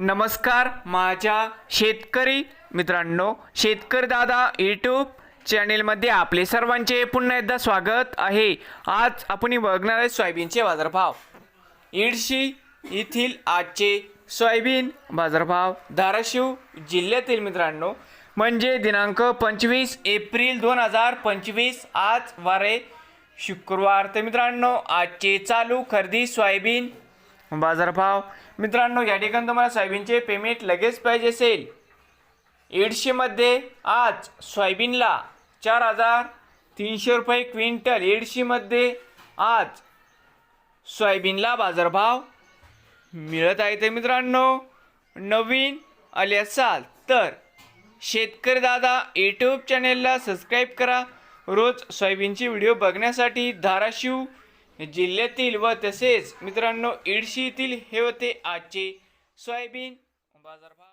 नमस्कार माझ्या शेतकरी मित्रांनो शेतकरी दादा यूट्यूब चॅनेलमध्ये आपले सर्वांचे पुन्हा एकदा स्वागत आहे. आज आपण बघणार आहे सोयाबीनचे बाजारभाव. इडशी येथील आजचे सोयाबीन बाजारभाव धाराशिव जिल्ह्यातील मित्रांनो म्हणजे दिनांक पंचवीस एप्रिल दोन हजार पंचवीस आज वारे शुक्रवार. तर मित्रांनो आजचे चालू खरेदी सोयाबीन बाजारभाव. मित्रांनो या ठिकाणी तुम्हाला सोयाबीनचे पेमेंट लगेच पाहिजे असेल. एडशीमध्ये आज सोयाबीनला चार हजार तीनशे रुपये क्विंटल. एडशीमध्ये आज सोयाबीनला बाजारभाव मिळत आहे तर मित्रांनो. नवीन आले असाल तर शेतकरी दादा यूट्यूब चॅनेलला सबस्क्राईब करा. रोज सोयाबीनचे व्हिडिओ बघण्यासाठी धाराशिव जिल्ह्यातील व तसेच मित्रांनो इडशीतील हे होते आजचे सोयाबीन बाजारभाव.